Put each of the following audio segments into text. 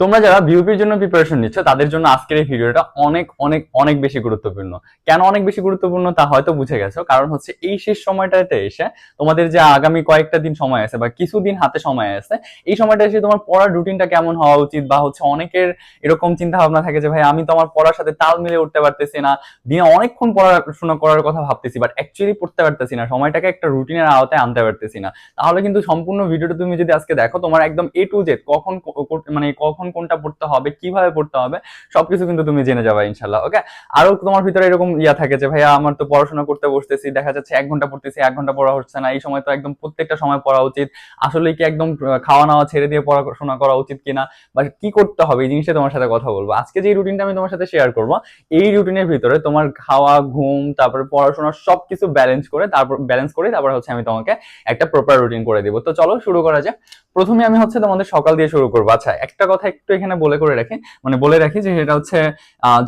তোমরা যারা বিউপির জন্য প্রিপারেশন নিচ্ছ, তাদের জন্য আজকের এই ভিডিওটা অনেক অনেক অনেক বেশি গুরুত্বপূর্ণ। কেন অনেক বেশি গুরুত্বপূর্ণ তা হয়তো বুঝে গেছো। কারণ হচ্ছে এই শেষ সময়টাতে এসে তোমাদের যে আগামী কয়েকটা দিন সময় আছে বা কিছুদিন হাতে সময় আছে, এই সময়টা এসে তোমার পড়ার রুটিনটা কেমন হওয়া উচিত বা হচ্ছে অনেকের এরকম চিন্তা ভাবনা থাকে যে, ভাই, আমি তো আমার পড়ার সাথে তাল মিলে উঠতে পারতেছি না। দিনে অনেকক্ষণ পড়াশোনা করার কথা ভাবতেছি বাট অ্যাকচুয়ালি পড়তে পারতেছি না। সময়টাকে একটা রুটিনের আওতায় আনতে পারতেছি না। তাহলে কিন্তু সম্পূর্ণ ভিডিওটা তুমি যদি আজকে দেখো, তোমার একদম এ টু জেড কখন মানে কখন কোনটা পড়তে হবে, কীভাবে পড়তে হবে, সবকিছু কিন্তু তুমি জেনে যাবে ইনশাল্লাহ ওকে আরও তোমার ভিতরে এরকম ইয়া থাকে যে, ভাইয়া, আমার তো পড়াশোনা করতে বসতেছি, দেখা যাচ্ছে এক ঘণ্টা পড়তেছি, এক ঘণ্টা পড়া হচ্ছে না, এই সময় তো একদম প্রত্যেকটা সময় পড়া উচিত আসলে কি একদম খাওয়া নাওয়া ছেড়ে দিয়ে পড়াশোনা করা উচিত কিনা, বা কি করতে হবে, এই জিনিসটা তোমার সাথে কথা বলব। আজকে যে রুটিনটা আমি তোমার সাথে শেয়ার করব, এই রুটিনের ভিতরে তোমার খাওয়া, ঘুম, তারপরে পড়াশোনা সবকিছু ব্যালেন্স করে, তারপর ব্যালেন্স করে তারপর হচ্ছে আমি তোমাকে একটা প্রপার রুটিন করে দিব। তো চলো শুরু করা যাক। প্রথমে আমি হচ্ছে তোমাদের সকাল দিয়ে শুরু করব। আচ্ছা একটা কথা একটু এখানে বলে করে রাখি মানে বলে রাখি যে সেটা হচ্ছে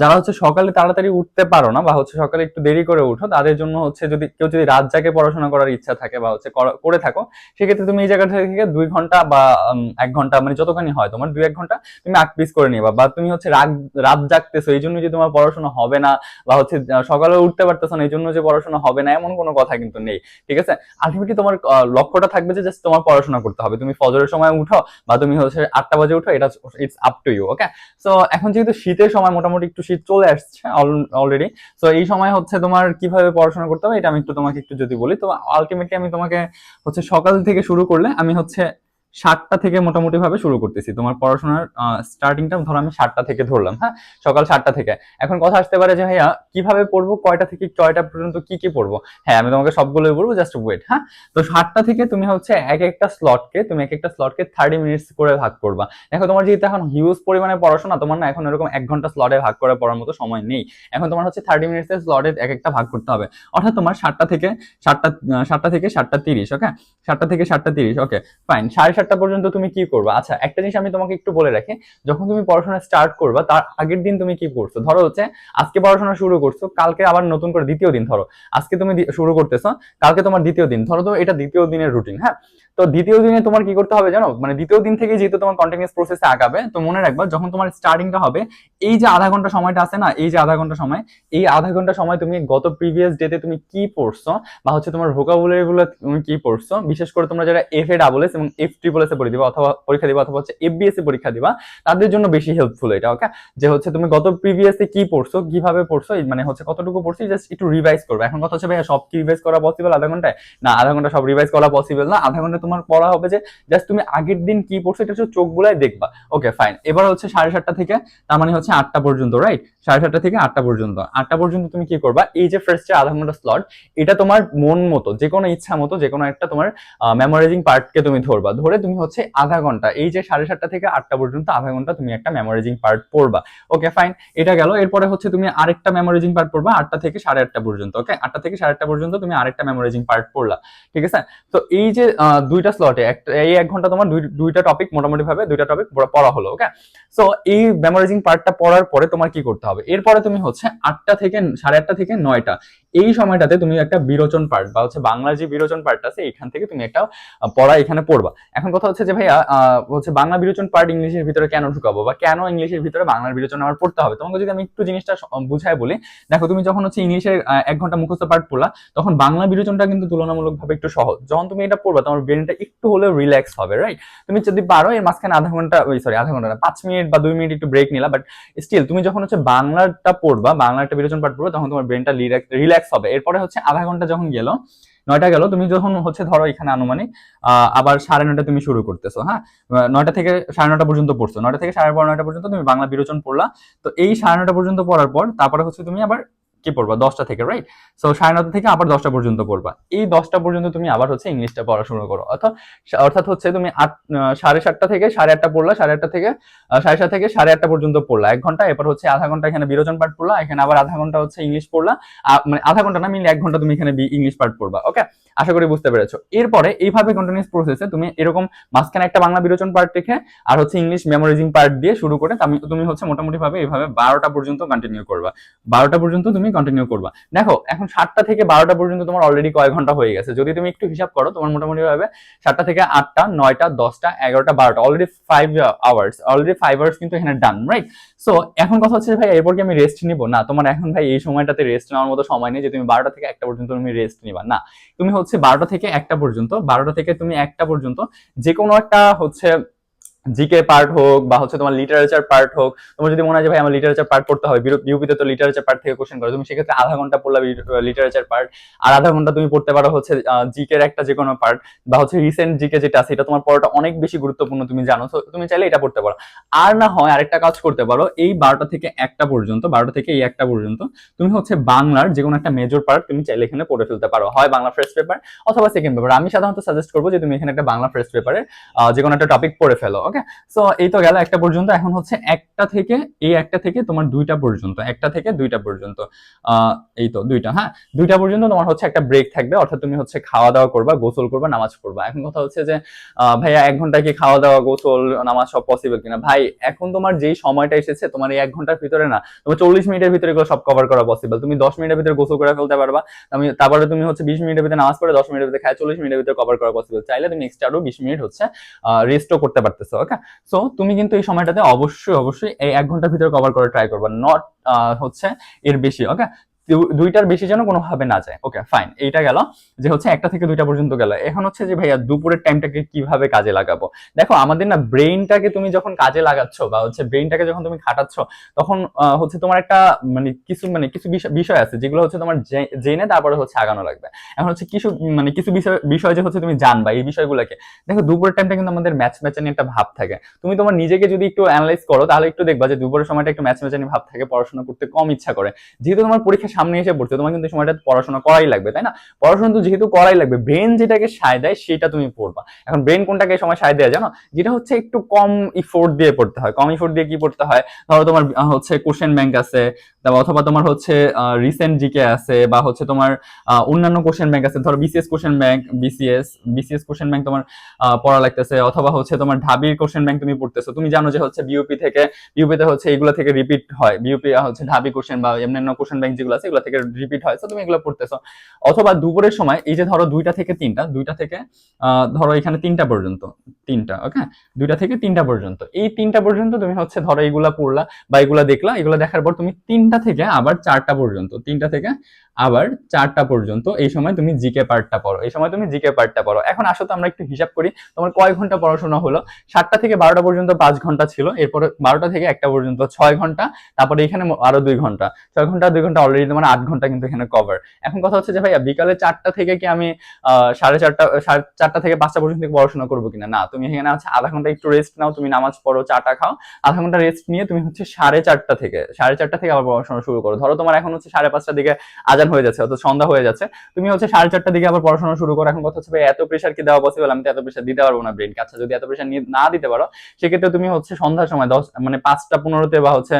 যারা হচ্ছে সকালে তাড়াতাড়ি উঠতে পারো না বা হচ্ছে সকালে একটু দেরি করে উঠো তাদের জন্য হচ্ছে যদি কেউ যদি রাত জাগে পড়াশোনা করার ইচ্ছা থাকে বা হচ্ছে করে থাকো, সেক্ষেত্রে তুমি এই জায়গা থেকে দুই ঘণ্টা বা এক ঘণ্টা মানে যতখানি হয় তোমার দুই এক ঘণ্টা তুমি আগ পিস করে নিবা বা তুমি হচ্ছে রাত রাত জাগতেছো, এই জন্য যে তোমার পড়াশোনা হবে না বা হচ্ছে সকালে উঠতে পারতেছো না, এই জন্য যে পড়াশোনা হবে না, এমন কোনো কথা কিন্তু নেই, ঠিক আছে? আলটিমেটলি তোমার লক্ষ্যটা থাকবে যে জাস্ট তোমার পড়াশোনা করতে হবে, তুমি ফজরের সময় উঠো বা তুমি হচ্ছে আটটা বাজে উঠো, এটা it's up to you okay so এখন যেহেতু শীতের সময় মোটামুটি একটু শীত চলে আসছে অলরেডি সো এই সময় হচ্ছে তোমার কীভাবে পড়াশোনা করতে হবে এটা আমি একটু তোমাকে একটু যদি বলি, তো আলটিমেটলি আমি তোমাকে হচ্ছে সকাল থেকে শুরু করলে আমি হচ্ছে সাতটা থেকে মোটামুটি ভাবে শুরু করতেছি। তোমার পড়াশোনার স্টার্টিংটা ধরো আমি সাতটা থেকে ধরলাম হ্যাঁ? সকাল সাতটা থেকে। এখন কথা আসতে পারে যে, ভাইয়া, কীভাবে পড়ব? কয়টা থেকে কয়টা পর্যন্ত কি কি পড়ব? হ্যাঁ আমি তোমাকে সবগুলোই বলব জাস্ট ওয়েট হ্যাঁ? তো সাতটা থেকে তুমি হচ্ছে এক একটা স্লটকে তুমি এক একটা স্লটকে থার্টি মিনিটস করে ভাগ করবা। দেখো, তোমার যেহেতু এখন হিউজ পরিমাণে পড়াশোনা, তোমার না এখন এরকম এক ঘণ্টা স্লটে ভাগ করে পড়ার মতো সময় নেই। এখন তোমার হচ্ছে থার্টি মিনিটসের স্লটে এক একটা ভাগ করতে হবে। অর্থাৎ তোমার সাতটা থেকে, সাতটা সাতটা থেকে সাতটা তিরিশ ওকে সাতটা থেকে সাতটা তিরিশ ওকে ফাইন সাড়ে সাতটা পর্যন্ত তুমি কি করবা? আচ্ছা একটা জিনিস আমি তোমাকে একটু বলে রাখি। যখন তুমি পড়াশোনা স্টার্ট করবা, তার আগের দিন তুমি কি করছ? ধরো হচ্ছে, আজকে পড়াশোনা শুরু করছ, কালকে আবার নতুন করে দ্বিতীয় দিন, ধরো। আজকে তুমি শুরু করতেছো, কালকে তোমার দ্বিতীয় দিন। ধরো তো এটা দ্বিতীয় দিনের রুটিন হ্যাঁ? তো দ্বিতীয় দিনে তোমার কি করতে হবে জানো? মানে দ্বিতীয় দিন থেকে যেহেতু তোমার কন্টিনিউস প্রসেসে আগাবে, তো মনে রাখবা যখন তোমার স্টার্টিংটা হবে, এই যে আধা ঘণ্টা সময়টা আছে না, এই যে আধা ঘণ্টা সময়, এই আধা ঘণ্টা সময় তুমি গত প্রিভিয়াস ডেতে তুমি কি পড়ছো, বা হচ্ছে তোমার ভোকাবুলারি গুলো তুমি কি পড়ছো, বিশেষ করে তোমরা যারা এফ এ ডাবল এস এবং এফ ট্রিপল এস এ পরীক্ষা দিবা অথবা পরীক্ষা দিবা অথবা হচ্ছে এফবিএস এ পরীক্ষা দিবা, তাদের জন্য বেশি হেল্পফুল এটা ওকে যে হচ্ছে তুমি গত প্রিভিয়াস কি পড়ছো, কীভাবে পড়ছো মানে হচ্ছে কতটুকু পড়ছো জাস্ট একটু রিভাইজ করবে। এখন কথা হচ্ছে, ভাইয়া, সব কি রিভাইজ করা পসিবল আধা ঘন্টায়? না, আধা ঘণ্টা সব রিভাইজ করা পসিবল না, আধা ঘণ্টা তোমার পড়া হবে যে জাস্ট তুমি আগের দিন কি পড়ছো, এটা হচ্ছে চোখ বুলাই দেখবা। ওকে ফাইন এবার হচ্ছে সাড়ে সাতটা থেকে, তার মানে হচ্ছে আটটা পর্যন্ত রাইট সাড়ে সাতটা থেকে আটটা পর্যন্ত। আটটা পর্যন্ত তুমি কি করবা? এই যে ফার্স্ট যে আধা ঘণ্টা স্লট এটা তোমার মন মতো যে কোনো ইচ্ছা মতো যে কোনো একটা তোমার মেমোরাইজিং পার্টকে তুমি ধরবা। ধরে তুমি হচ্ছে আধা ঘণ্টা, এই যে সাড়ে সাতটা থেকে আটটা পর্যন্ত আধা ঘণ্টা তুমি একটা মেমোরাইজিং পার্ট পড়বা। ওকে ফাইন এটা গেল। এরপরে হচ্ছে তুমি আরেকটা মেমোরাইজিং পার্ট পড়বা আটটা থেকে সাড়ে আটটা পর্যন্ত ওকে আটটা থেকে সাড়ে আটটা পর্যন্ত তুমি আরেকটা মেমোরাইজিং পার্ট পড়লা, ঠিক আছে? তো এই যে দুইটা স্লটে একটা, এই এক ঘণ্টা তোমার দুই- দুইটা টপিক মোটামুটি ভাবে দুইটা টপিক পড়া হলো ওকে সো এই মেমোরাইজিং পার্টটা পড়ার পরে তোমার কি করতে হবে? এরপরে তুমি হচ্ছে আটটা থেকে সাড়ে আটটা থেকে নয়টা এই সময়টাতে তুমি একটা বিরোচন পার্ট বা হচ্ছে বাংলার যে বিরোচন পার্ট আছে, এখান থেকে তুমি একটা পড়া এখানে পড়বা। এখন কথা হচ্ছে যে ভাইয়া হচ্ছে বাংলা বিরোচন পার্ট ইংলিশের ভিতরে কেন ঢুকাবো বা কেন ইংলিশের ভিতরে বাংলার বিরোচন আমার পড়তে হবে? তোমাকে যদি আমি একটু জিনিসটা বুঝায় বলি, দেখো তুমি যখন হচ্ছে ইংলিশের এক ঘণ্টা মুখস্থ পার্ট পড়লা, তখন বাংলা বিরোচনটা কিন্তু তুলনামূলকভাবে একটু সহজ। যখন তুমি এটা পড়বা, তোমার ব্রেনটা একটু হলেও রিল্যাক্স হবে রাইট তুমি যদি পারো, এর মাঝখানে আধা ঘণ্টা, ওই সরি আধা ঘণ্টা না, পাঁচ মিনিট বা দুই মিনিট একটু ব্রেক নিলা বাট স্টিল তুমি যখন হচ্ছে বাংলাটা পড়বা বাংলাটা বিরোচন পাঠ পড়বা, তখন তোমার ব্রেনটা রিল্যাক্স হবে। এরপরে হচ্ছে আধা ঘণ্টা যখন গেল, নয়টা গেল, তুমি যখন হচ্ছে ধরো এখানে আনুমানিক আবার সাড়ে নয়টা তুমি শুরু করতেছো হ্যাঁ? নয়টা থেকে সাড়ে নয়টা পর্যন্ত পড়ছো। নয়টা থেকে সাড়ে বারো নয়টা পর্যন্ত তুমি বাংলা বিরোচন পড়লা। তো এই সাড়ে নয়টা পর্যন্ত পড়ার পর তারপরে হচ্ছে তুমি আবার কি পড়বা? দশটা থেকে রাইট সো সাড়ে নটা থেকে আবার দশটা পর্যন্ত পড়বা। এই দশটা পর্যন্ত তুমি আবার হচ্ছে ইংলিশটা পড়া শুরু করো। অর্থাৎ অর্থাৎ হচ্ছে তুমি আট সাড়ে সাতটা থেকে সাড়ে আটটা পড়লা, সাড়ে আটটা থেকে সাড়ে সাত থেকে সাড়ে আটটা পর্যন্ত পড়লা। এক ঘণ্টা, এরপর হচ্ছে আধা ঘণ্টা এখানে বিরোচন পাঠ পড়লা, এখানে আবার আধা ঘণ্টা হচ্ছে ইংলিশ পড়লা। মানে আধা ঘণ্টা না মিলে এক ঘণ্টা তুমি এখানে ইংলিশ পাঠ পড়বা ওকে আশা করি বুঝতে পেরেছ। এরপরে এইভাবে কন্টিনিউস প্রসেসে তুমি এরকম মাঝখানে একটা বাংলা বিরোচন পার্ট রেখে, আর হচ্ছে ইংলিশ মেমোরাইজিং পার্ট দিয়ে শুরু করে তুমি হচ্ছে মোটামুটি ভাবে এইভাবে বারোটা পর্যন্ত কন্টিনিউ করবা। বারোটা পর্যন্ত তুমি কন্টিনিউ করবা। দেখো, এখন সাতটা থেকে বারোটা পর্যন্ত তোমার অলরেডি কয় ঘণ্টা হয়ে গেছে? যদি তুমি একটু হিসাব করো, তোমার মোটামুটি ভাবে সাতটা থেকে আটটা, নয়টা, দশটা, এগারোটা, বারোটা already five hours already five hours কিন্তু এখানে ডান রাইট সো এখন কথা হচ্ছে ভাই, এরপর কি আমি রেস্ট নিব? না, তোমার এখন ভাই, এই সময়টাতে রেস্ট নেওয়ার মতো সময় নেই যে তুমি বারোটা থেকে একটা পর্যন্ত তুমি রেস্ট নিবা। না, তুমি হচ্ছে বারোটা থেকে একটা পর্যন্ত, বারোটা থেকে তুমি একটা পর্যন্ত যে কোনো একটা হচ্ছে জিকে পার্ট হোক বা হচ্ছে তোমার লিটারেচার পার্ট হোক, তোমার যদি মনে হয় ভাই আমার লিটারেচার পার্ট পড়তে হয় বিউপিতে তো লিটারেচার পার্ট থেকে কোশ্চেন করে, তুমি সেক্ষেত্রে আধা ঘণ্টা পড়লা লিটারেচার পার্ট আর আধা ঘণ্টা তুমি পড়তে পারো হচ্ছে জিকের একটা যে কোনো পার্ট বা হচ্ছে রিসেন্ট জিকে যেটা আছে, এটা তোমার পড়াটা অনেক বেশি গুরুত্বপূর্ণ তুমি জানো, তো তুমি চাইলে এটা পড়তে পারো। আর না হয় আরেকটা কাজ করতে পারো, এই বারোটা থেকে একটা পর্যন্ত, বারোটা থেকে এই একটা পর্যন্ত, তুমি হচ্ছে বাংলার যে কোনো একটা মেজর পার্ট তুমি চাইলে এখানে পড়ে ফেলতে পারো। হয় বাংলা ফার্স্ট পেপার অথবা সেকেন্ড পেপার আমি সাধারণত সাজেস্ট করব যে তুমি এখানে একটা বাংলা ফার্স্ট পেপারে যে কোনো একটা টপিক পড়ে ফেলো ওকে সো এই তো গেল একটা পর্যন্ত। এখন হচ্ছে একটা থেকে, এই একটা থেকে তোমার দুইটা পর্যন্ত। একটা থেকে দুইটা পর্যন্ত। এই তো দুইটা হ্যাঁ? দুইটা পর্যন্ত তোমার হচ্ছে একটা ব্রেক থাকবে। অর্থাৎ তুমি হচ্ছে খাওয়া দাওয়া করবা, গোসল করবা, নামাজ পড়বা। এখন কথা হচ্ছে যে ভাইয়া এক ঘণ্টা কি খাওয়া দাওয়া গোসল, নামাজ সব পসিবল কিনা? ভাই, এখন তোমার যেই সময়টা এসেছে, তোমার এই এক ঘণ্টার ভিতরে না, তোমার চল্লিশ মিনিটের ভিতরে সব কভার করা পসিবল তুমি দশ মিনিটের ভিতরে গোসল করে ফেলতে পারবা। আমি, তারপরে তুমি হচ্ছে বিশ মিনিটের ভিতরে নামাজ পড়ে দশ মিনিটের ভিতরে খায়, চল্লিশ মিনিটের ভিতরে কভার করা পসিবল চাইলে তুমি এক্সট্রা আরও বিশ মিনিট হচ্ছে রেস্টও করতে পারতেছো। ওকে সো তুমি কিন্তু এই সময়টাতে অবশ্যই অবশ্যই এই এক ঘণ্টার ভিতরে কভার করে ট্রাই করবা নট হচ্ছে এর বেশি ওকে দুইটার বেশি যেন কোনোভাবে না যায়। ওকে ফাইন এইটা গেল। যে হচ্ছে একটা থেকে দুইটা পর্যন্ত গেল। এখন হচ্ছে যে ভাইয়া, দুপুরের টাইমটাকে কীভাবে কাজে লাগাবো? দেখো, আমাদের না ব্রেইনটাকে তুমি যখন কাজে লাগাচ্ছ বা হচ্ছে ব্রেইনটাকে যখন তুমি খাটাচ্ছ, তখন হচ্ছে তোমার একটা মানে কিছু মানে কিছু বিষয়- আছে যেগুলো হচ্ছে তোমার জেনে তারপরে হচ্ছে আগানো লাগবে। এখন হচ্ছে কিছু মানে কিছু বিষয় বিষয় যে হচ্ছে তুমি জানবা এই বিষয়গুলোকে। দেখো, দুপুরের টাইমটা কিন্তু আমাদের ম্যাচ ম্যাচানি একটা ভাব থাকে। তুমি তোমার নিজেকে যদি একটু অ্যানালাইজ করো, তাহলে একটু দেখবা যে দুপুরের সময়টা একটু ম্যাচ ম্যাচানি ভাব থাকে, পড়াশোনা করতে কম ইচ্ছা করে। যেহেতু তোমার পরীক্ষা সামনে এসে পড়ছে, তোমার কিন্তু সময়টা পড়াশোনা করাই লাগবে, তাই না? পড়াশোনা তো যেহেতু করাই লাগবে ব্রেন যেটাকে সায় দেয় সেটা তুমি পড়বা। এখন ব্রেন কোনটাকে সময় সায় দেয় জানো? যেটা হচ্ছে একটু কম ইফোর্ট দিয়ে পড়তে হয়। কম ইফোর্ট দিয়ে কি পড়তে হয়? ধরো তোমার হচ্ছে কোশ্চেন ব্যাংক আছে অথবা তোমার হচ্ছে রিসেন্ট জিকে আছে বা হচ্ছে তোমার অন্যান্য কোশ্চেন ব্যাংক আছে, ধরো BCS question bank BCS BCS question bank তোমার পড়া লাগতেছে, অথবা হচ্ছে তোমার ঢাবির কোশ্চেন ব্যাংক তুমি পড়তেছো। তুমি জানো যে হচ্ছে বিউপি থেকে বিউপিতে হচ্ছে এগুলো থেকে রিপিট হয়। বিউপি হচ্ছে ঢাবি কোশ্চেন বা অন্যান্য কোশ্চেন ব্যাংক যেগুলো আছে, এগুলো থেকে রিপিট হয়। তো তুমি এগুলো পড়তেছো। অথবা দুপুরের সময়, এই যে ধরো দুইটা থেকে তিনটা, দুইটা থেকে ধরো এখানে তিনটা পর্যন্ত, তিনটা, ওকে? দুইটা থেকে তিনটা পর্যন্ত। এই তিনটা পর্যন্ত তুমি হচ্ছে ধরো এগুলা পড়লা বা এগুলা দেখলা, এগুলা দেখার পর তুমি তিনটা থেকে আবার চারটা পর্যন্ত তিনটা থেকে আবার চারটা পর্যন্ত, এই সময় তুমি জিকে পার্টটা পড়ো, এই সময় তুমি জিকে পার্টটা পড়ো। এখন আসো তো আমরা একটু হিসাব করি, তোমার কয় ঘণ্টা পড়াশোনা হলো? সাতটা থেকে বারোটা পর্যন্ত পাঁচ ঘণ্টা ছিল, এরপরে বারোটা থেকে একটা পর্যন্ত ছয় ঘণ্টা, তারপরে এখানে আরও দুই ঘণ্টা। ছয় ঘণ্টা, দুই ঘণ্টা অলরেডি তোমার আট ঘণ্টা কিন্তু এখানে কভার এখন কথা হচ্ছে যে ভাইয়া, বিকালে চারটা থেকে কি আমি সাড়ে চারটা সাড়ে চারটা থেকে পাঁচটা পর্যন্ত পড়াশোনা করব কিনা? না, তুমি এখানে হচ্ছে আধা ঘণ্টা একটু রেস্ট নাও, তুমি নামাজ পড়ো চাটা খাও। আধা ঘণ্টা রেস্ট নিয়ে তুমি হচ্ছে সাড়ে চারটা থেকে, সাড়ে চারটা থেকে আবার পড়াশোনা শুরু করো। ধরো তোমার এখন হচ্ছে সাড়ে পাঁচটার দিকে আজান হয়ে যাচ্ছে, অর্থাৎ সন্ধ্যা হয়ে যাচ্ছে। তুমি হচ্ছে সাড়ে চারটার দিকে আবার পড়াশোনা শুরু করো। এখন কথা হচ্ছে, ভাই, এত প্রেশার কি দেওয়া পসিবল আমি তো এত প্রেশার দিতে পারব না ব্রেনকে আচ্ছা যদি এত প্রেশার না দিতে পারো, সেক্ষেত্রে তুমি হচ্ছে সন্ধ্যার সময় দশ মানে পাঁচটা পনেরোতে বা হচ্ছে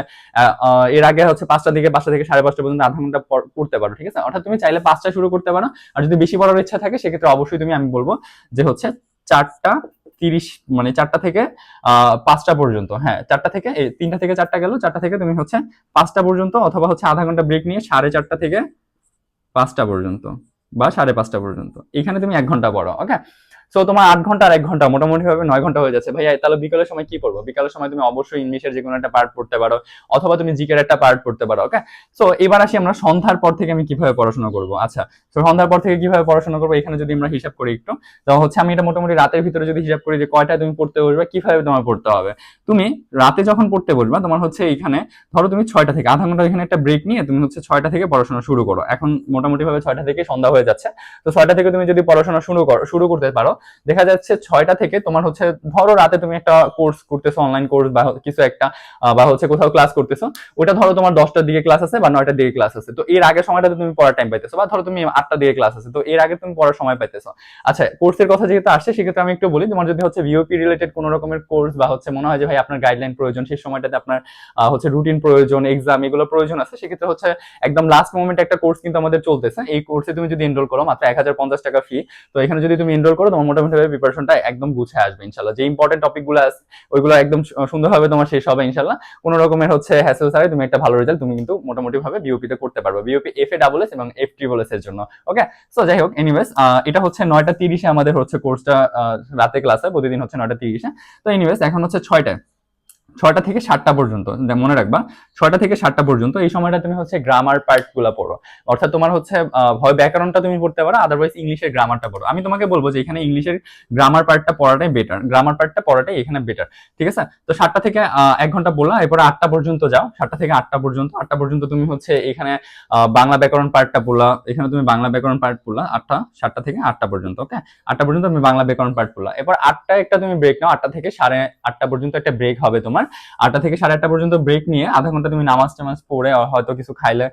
এর আগে হচ্ছে পাঁচটা দিকে, পাঁচটা থেকে সাড়ে পাঁচটা পর্যন্ত আধা ঘণ্টা পড়তে পারো, ঠিক আছে? অর্থাৎ তুমি চাইলে পাঁচটা শুরু করতে পারো। আর যদি বেশি পড়ার ইচ্ছা থাকে, সেক্ষেত্রে অবশ্যই তুমি, আমি বলব যে হচ্ছে চারটা তিরিশ মানে চারটা থেকে, আহ, পাঁচটা পর্যন্ত হ্যাঁ চারটা থেকে তিনটা থেকে চারটা গেল, চারটা থেকে তুমি হচ্ছে পাঁচটা পর্যন্ত অথবা হচ্ছে আধা ঘণ্টা ব্রেক নিয়ে সাড়ে চারটা থেকে পাঁচটা পর্যন্ত বা সাড়ে পাঁচটা পর্যন্ত। এখানে তুমি এক ঘণ্টা পড়ো ওকে সো তোমার আট ঘণ্টা আর এক ঘণ্টা মোটামুটি ভাবে নয় ঘণ্টা হয়ে যাচ্ছে। ভাইয়া, তাহলে বিকালের সময় কি করব বিকালের সময় তুমি অবশ্যই ইংলিশের যে কোনো একটা পার্ট পড়তে পারো, অথবা তুমি জিকের একটা পার্ট পড়তে পারো ওকে সো এবার আসি আমরা সন্ধ্যার পর থেকে আমি কীভাবে পড়াশোনা করব। আচ্ছা তো সন্ধ্যার পর থেকে কীভাবে পড়াশোনা করব, এখানে যদি আমরা হিসাব করি একটু তো হচ্ছে আমি এটা মোটামুটি রাতের ভিতরে যদি হিসাব করি যে কয়টায় তুমি পড়তে বসবে, কীভাবে তোমার পড়তে হবে। তুমি রাতে যখন পড়তে বসবা, তোমার হচ্ছে এইখানে ধরো তুমি ছয়টা থেকে, আধা ঘণ্টা এখানে একটা ব্রেক নিয়ে তুমি হচ্ছে ছয়টা থেকে পড়াশোনা শুরু করো। এখন মোটামুটি ভাবে ছয়টা থেকে সন্ধ্যা হয়ে যাচ্ছে। তো ছয়টা থেকে তুমি যদি পড়াশোনা শুরু করো, শুরু করতে পারো দেখা যাচ্ছে ছয়টা থেকে তোমার হচ্ছে, ধরো রাতে তুমি একটা কোর্স করতেছো অনলাইন কোর্স বা কিছু একটা বা হচ্ছে কোথাও ক্লাস করতেছো ওটা ধরো তোমার দশটার দিকে ক্লাস আছে বা নয়টার দিকে ক্লাস আছে। তো এর আগে সময়টাতে তুমি পড়ার টাইম পাইতেছো বা ধরো তুমি আটটার দিকে ক্লাস আছে, তো এর আগে তুমি পড়ার সময় পাইতেছো। আচ্ছা কোর্সের কথা যেহেতু আসছে, সেক্ষেত্রে আমি একটু বলি, তোমার যদি হচ্ছে ভিওপি রিলেটেড কোনো রকমের কোর্স বা হচ্ছে মনে হয় যে, ভাই, আপনার গাইডলাইন প্রয়োজন, সেই সময়টাতে আপনার হচ্ছে রুটিন প্রয়োজন এক্সাম এগুলো প্রয়োজন আছে, সেক্ষেত্রে হচ্ছে একদম লাস্ট মোমেন্টে একটা কোর্স কিন্তু আমাদের চলতেছে। এই কোর্সে তুমি যদি এনরোল করো, মাত্র এক হাজার পঞ্চাশ টাকা ফি তো এখানে যদি তুমি এনরোল করো, তোমার মোটামুটিভাবে প্রিপারেশনটা একদম গুছে আসবে ইনশাল্লাহ যে ইম্পর্টেন্ট টপিকগুলো আছে, ওইগুলো একদম সুন্দরভাবে তোমার শেষ হবে ইনশাল্লাহ কোনো রকমের হচ্ছে হ্যাসেল ছাড়াই তুমি একটা ভালো রেজাল্ট তুমি কিন্তু মোটামুটি ভাবে বিওপিতে করতে পারবে। BOP F A double S এবং এফ ট্রিপল এস এর জন্য ওকে সো যাই হোক এনিওয়েজ এটা হচ্ছে নয়টা তিরিশে আমাদের হচ্ছে কোর্সটা রাতে ক্লাস হয়, প্রতিদিন হচ্ছে নয়টা তিরিশে। তো এনিওয়েজ এখন হচ্ছে ছয়টায়। ছয়টা থেকে সাতটা পর্যন্ত মনে রাখবা, ছয়টা থেকে সাতটা পর্যন্ত এই সময়টা তুমি হচ্ছে গ্রামার পার্টগুলা পড়ো। অর্থাৎ তোমার হচ্ছে হয় ব্যাকরণটা তুমি পড়তে পারো আদারওয়াইজ ইংলিশের গ্রামারটা পড়ো। আমি তোমাকে বলব যে এখানে ইংলিশের গ্রামার পার্টটা পড়াটাই বেটার গ্রামার পার্টটা পড়াটাই এখানে বেটার ঠিক আছে? তো সাতটা থেকে এক ঘণ্টা বললাম, এরপরে আটটা পর্যন্ত যাও, সাতটা থেকে আটটা পর্যন্ত আটটা পর্যন্ত তুমি হচ্ছে এখানে বাংলা ব্যাকরণ পার্টটা পড়লা, এখানে তুমি বাংলা ব্যাকরণ পার্ট পড়লা, আটটা, সাতটা থেকে আটটা পর্যন্ত ওকে আটটা পর্যন্ত তুমি বাংলা ব্যাকরণ পার্ট পড়লা। এরপর আটটা একটা তুমি ব্রেক নাও, আটটা থেকে সাড়ে আটটা পর্যন্ত একটা ব্রেক হবে তোমার আটটা থেকে সাড়ে আটটা পর্যন্ত ব্রেক নিয়ে আধা ঘণ্টা তুমি নামাজ টামাজ পড়ে হয়তো কিছু খাইলে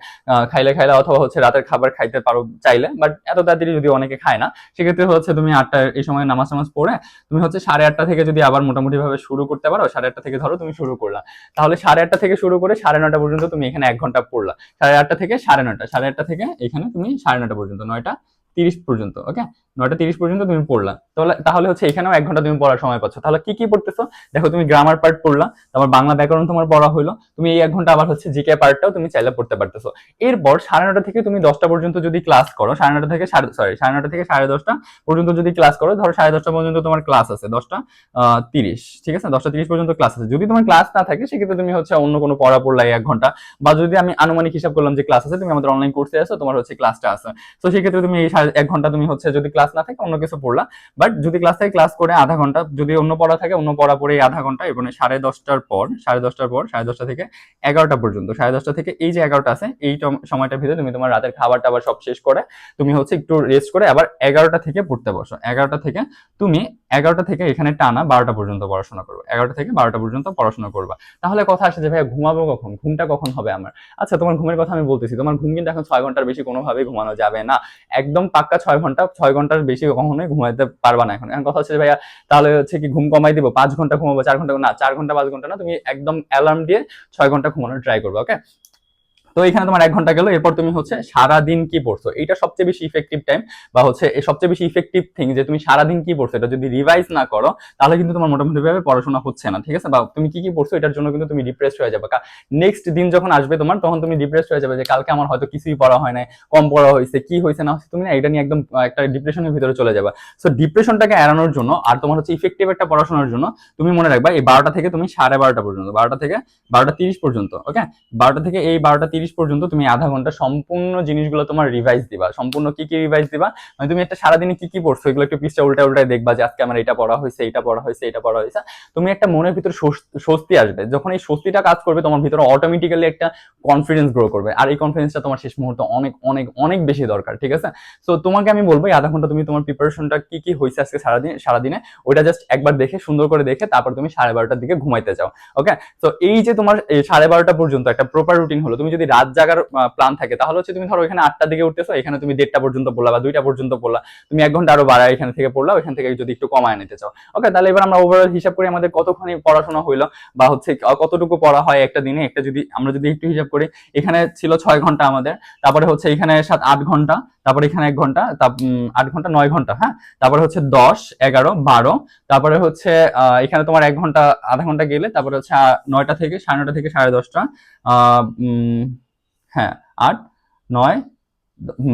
খাইলে খাইলে অথবা হচ্ছে রাতের খাবার খাইতে পারো চাইলে বাট এত তাড়াতাড়ি যদি অনেকে খায় না, সেক্ষেত্রে হচ্ছে তুমি আটটা এই সময় নামাজ টামাজ পড়ে তুমি হচ্ছে সাড়ে আটটা থেকে যদি আবার মোটামুটি ভাবে শুরু করতে পারো, সাড়ে আটটা থেকে ধরো তুমি শুরু করলা। তাহলে সাড়ে আটটা থেকে শুরু করে সাড়ে নটা পর্যন্ত তুমি এখানে এক ঘণ্টা পড়লা। সাড়ে আটটা থেকে সাড়ে নটা সাড়ে আটটা থেকে এখানে তুমি সাড়ে নটা পর্যন্ত, নয়টা তিরিশ পর্যন্ত ওকে নয়টা তিরিশ পর্যন্ত তুমি পড়লা। তাহলে তাহলে হচ্ছে এখানেও এক ঘণ্টা তুমি পড়ার সময় পাচ্ছ। তাহলে কি কি পড়তেছো? দেখো, তুমি গ্রামার পার্ট পড়লা তারপর বাংলা ব্যাকরণ তোমার পড়া হলো তুমি এই এক ঘণ্টা আবার হচ্ছে জিকে পার্টটাও তুমি চাইলে পড়তে পারতেছো। এরপর সাড়ে নটা থেকে তুমি দশটা পর্যন্ত যদি ক্লাস করো, সাড়ে নটা থেকে সাড়ে সরি সাড়ে নটা থেকে সাড়ে দশটা পর্যন্ত যদি ক্লাস করো, ধরো সাড়ে দশটা পর্যন্ত তোমার ক্লাস আছে, দশটা তিরিশ, ঠিক আছে? দশটা তিরিশ পর্যন্ত ক্লাস আছে। যদি তোমার ক্লাস না থাকে, সেক্ষেত্রে তুমি হচ্ছে অন্য কোনো পড়া পড়লা এক ঘণ্টা। বা যদি আমি আনুমানিক হিসাব করলাম যে ক্লাস আছে, তুমি আমাদের অনলাইন কোর্সে আছো, তোমার হচ্ছে ক্লাসটা আছে। তো সেক্ষেত্রে তুমি এই এক ঘণ্টা তুমি হচ্ছে যদি ক্লাস না থাকে অন্য কিছু পড়লা। বাট যদি ক্লাস থাকে ক্লাস করে আধা ঘণ্টা, যদি অন্য পড়া থাকে, অন্য পড়া পড়ে আধা ঘণ্টা এবং সাড়ে দশটার পর, সাড়ে দশটার পর, সাড়ে দশটা থেকে এগারোটা পর্যন্ত, সাড়ে দশটা থেকে এই যে এগারোটা আছে, এই সময়টার ভিতরে তুমি তোমার রাতের খাবার টাবার সব শেষ করে, তুমি হচ্ছে একটু রেস্ট করে আবার এগারোটা থেকে পড়তে বসো। এগারোটা থেকে তুমি এগারোটা থেকে এখানে টানা বারোটা পর্যন্ত পড়াশোনা করবে। এগারোটা থেকে বারোটা পর্যন্ত পড়াশোনা করবা। তাহলে কথা আসে যে, ভাইয়া, ঘুমাবো কখন? ঘুমটা কখন হবে আমার? আচ্ছা তোমার ঘুমের কথা আমি বলতেছি। তোমার ঘুম কিন্তু এখন ছয় ঘণ্টার বেশি কোনোভাবেই ঘুমানো যাবে না। একদম পাক্কা ছয় ঘণ্টা, ছয় ঘণ্টার বেশি কখনোই ঘুমাইতে পারবা না এখন। এখন কথা হচ্ছে ভাইয়া, তাহলে হচ্ছে কি ঘুম কমাই দিব, পাঁচ ঘণ্টা ঘুমাবো, চার ঘণ্টা না, চার ঘণ্টা, পাঁচ ঘণ্টা না, তুমি একদম অ্যালার্ম দিয়ে ছয় ঘণ্টা ঘুমানোর ট্রাই করব ওকে তো এখানে তোমার এক ঘণ্টা গেল, এরপর তুমি হচ্ছে সারাদিন কি পড়ছো? এটা সবচেয়ে বেশি ইফেক্টিভ টাইম বা হচ্ছে সবচেয়ে বেশি ইফেক্টিভ থিং যে তুমি সারাদিন কি পড়ছো, এটা যদি রিভাইজ না করো, তাহলে কিন্তু তোমার মোটামুটি ভাবে পড়াশোনা হচ্ছে না, ঠিক আছে? বা তুমি কি কি পড়ছো, এটার জন্য কিন্তু তুমি ডিপ্রেস হয়ে যাবে। নেক্সট দিন যখন আসবে তোমার, তখন তুমি ডিপ্রেস হয়ে যাবে যে কালকে আমার হয়তো কিছুই পড়া হয় নাই, কম পড়া হয়েছে, কি হয়েছে না তুমি না এটা নিয়ে একদম একটা ডিপ্রেশনের ভিতরে চলে যাবে। সো ডিপ্রেশনটাকে এড়ানোর জন্য আর তোমার হচ্ছে ইফেক্টিভ একটা পড়াশোনার জন্য তুমি মনে রাখবা এই বারোটা থেকে তুমি সাড়ে বারোটা পর্যন্ত, বারোটা থেকে বারোটা তিরিশ পর্যন্ত ওকে বারোটা থেকে এই বারোটা তিরিশ পর্যন্ত তুমি আধা ঘণ্টা সম্পূর্ণ জিনিসগুলো তোমার রিভাইজ দিবা। সম্পূর্ণ কি কি রিভাইজ দিবা? মানে তুমি একটা সারাদিনে কি কি পড়ছো? এগুলো একটু পিসটা উল্টা উল্টায় দেখবা যে আজকে আমার এটা পড়া হয়েছে, এটা পড়া হয়েছে, এটা পড়া হয়েছে। তুমি একটা মনের ভিতর স্বস- স্বস্তি আসবে। যখন এই স্বস্তিটা কাজ করবে, তোমার ভিতরে অটোমেটিক্যালি একটা কনফিডেন্স গ্রো করবে। আর এই কনফিডেন্সটা তোমার শেষ মুহূর্তে অনেক অনেক অনেক বেশি দরকার, ঠিক আছে? সো তোমাকে আমি বলব আধা ঘণ্টা তুমি তোমার প্রিপারেশনটা কি কি হয়েছে আজকে সারাদিন, সারাদিনে, ওইটা জাস্ট একবার দেখে, সুন্দর করে দেখে, তারপর তুমি সাড়ে বারোটার দিকে ঘুমাইতে যাও ওকে তো এই যে তোমার সাড়ে বারোটা পর্যন্ত একটা প্রপার রুটিন হলো, তুমি যদি রাত জাগার প্ল্যান থাকে। তাহলে হচ্ছে তুমি ধরো এখানে আটটার দিকে উঠতেছো, এখানে তুমি দেড়টা পর্যন্ত পড়লা বা দুইটা পর্যন্ত পড়লা। তুমি এক ঘণ্টা আরও বাড়ায় এখানে থেকে পড়লা ওখান থেকে যদি একটু কমায় নিতে চাও। ওকে তাহলে এবার আমরা ওভারঅল হিসাব করি আমাদের কতখানি পড়াশোনা হইল বা হচ্ছে কতটুকু পড়া হয় একটা দিনে। একটা যদি, আমরা যদি একটু হিসাব করি, এখানে ছিল ছয় ঘণ্টা আমাদের, তারপরে হচ্ছে এখানে সাত, আট ঘণ্টা। তারপরে এখানে এক ঘণ্টা আট ঘণ্টা, নয় ঘণ্টা হ্যাঁ? তারপরে হচ্ছে দশ, এগারো, বারো, তারপরে হচ্ছে এখানে তোমার এক ঘণ্টা, আধা ঘণ্টা গেলে তারপরে হচ্ছে নয়টা থেকে, সাড়ে নটা থেকে সাড়ে দশটা হ্যাঁ আট, নয়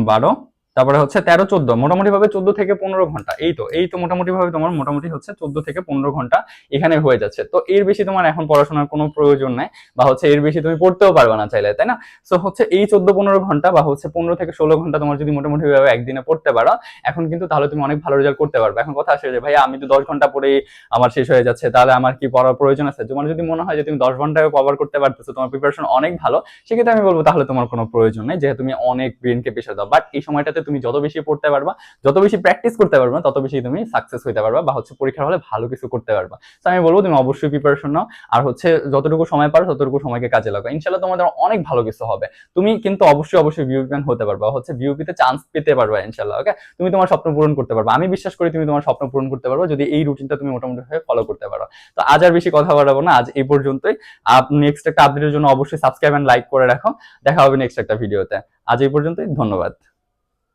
বারো তারপরে হচ্ছে তেরো, চোদ্দ মোটামুটি ভাবে চোদ্দ থেকে পনেরো ঘণ্টা। এই তো এই তো মোটামুটি ভাবে তোমার মোটামুটি হচ্ছে চোদ্দ থেকে পনেরো ঘণ্টা এখানে হয়ে যাচ্ছে। তো এর বেশি তোমার এখন পড়াশোনার কোনো প্রয়োজন নাই, বা হচ্ছে এর বেশি তুমি পড়তেও পারবে না চাইলে, তাই না? সো হচ্ছে এই চোদ্দ, পনেরো ঘণ্টা বা হচ্ছে পনেরো থেকে ষোলো ঘণ্টা তোমার যদি মোটামুটি ভাবে একদিনে পড়তে পারো, এখন কিন্তু তাহলে তুমি অনেক ভালো রেজাল্ট করতে পারবে। এখন কথা আসে যে ভাই আমি তো দশ ঘণ্টা পরেই আমার শেষ হয়ে যাচ্ছে, তাহলে আমার কি পড়ার প্রয়োজন আছে? তোমার যদি মনে হয় যে, তুমি দশ ঘন্টায় কভার করতে পারতেছো, তোমার প্রিপারেশন অনেক ভালো, সেক্ষেত্রে আমি বলব, তাহলে তোমার কোনো প্রয়োজন নেই, যেহেতু তুমি অনেক ব্রেনকে পেশা দাও। বাট এই সময়টাতে তুমি যত বেশি পড়তে পারবা, যত বেশি প্র্যাকটিস করতে পারবা, তত বেশি তুমি সাকসেস হইতে পারবা বা হচ্ছে পরীক্ষার হলে ভালো কিছু করতে পারবা। তো আমি বলব তুমি অবশ্যই প্রিপারেশন নাও। আর হচ্ছে যতটুকু সময় পারো, ততটুকু সময়কে কাজে লাগাও। ইনশাল্লাহ তোমাদের অনেক ভালো কিছু হবে। তুমি কিন্তু অবশ্যই অবশ্যই ভিউপি ম্যান হতে পারবা। হচ্ছে ভিউপিতে চান্স পেতে পারবা ইনশাল্লাহ ওকে তুমি তোমার স্বপ্ন পূরণ করতে পারবা। আমি বিশ্বাস করি তুমি তোমার স্বপ্ন পূরণ করতে পারবা যদি এই রুটিনটা তুমি মোটামুটি ভাবে ফলো করতে পারো। তো আজ আর বেশি কথা বাড়াবো না। আজ এই পর্যন্তই। আপ নেক্সট একটা আপডেটের জন্য অবশ্যই সাবস্ক্রাইব এন্ড লাইক করে রাখো। দেখা হবে নেক্সট একটা ভিডিওতে আজ এই পর্যন্তই। ধন্যবাদ।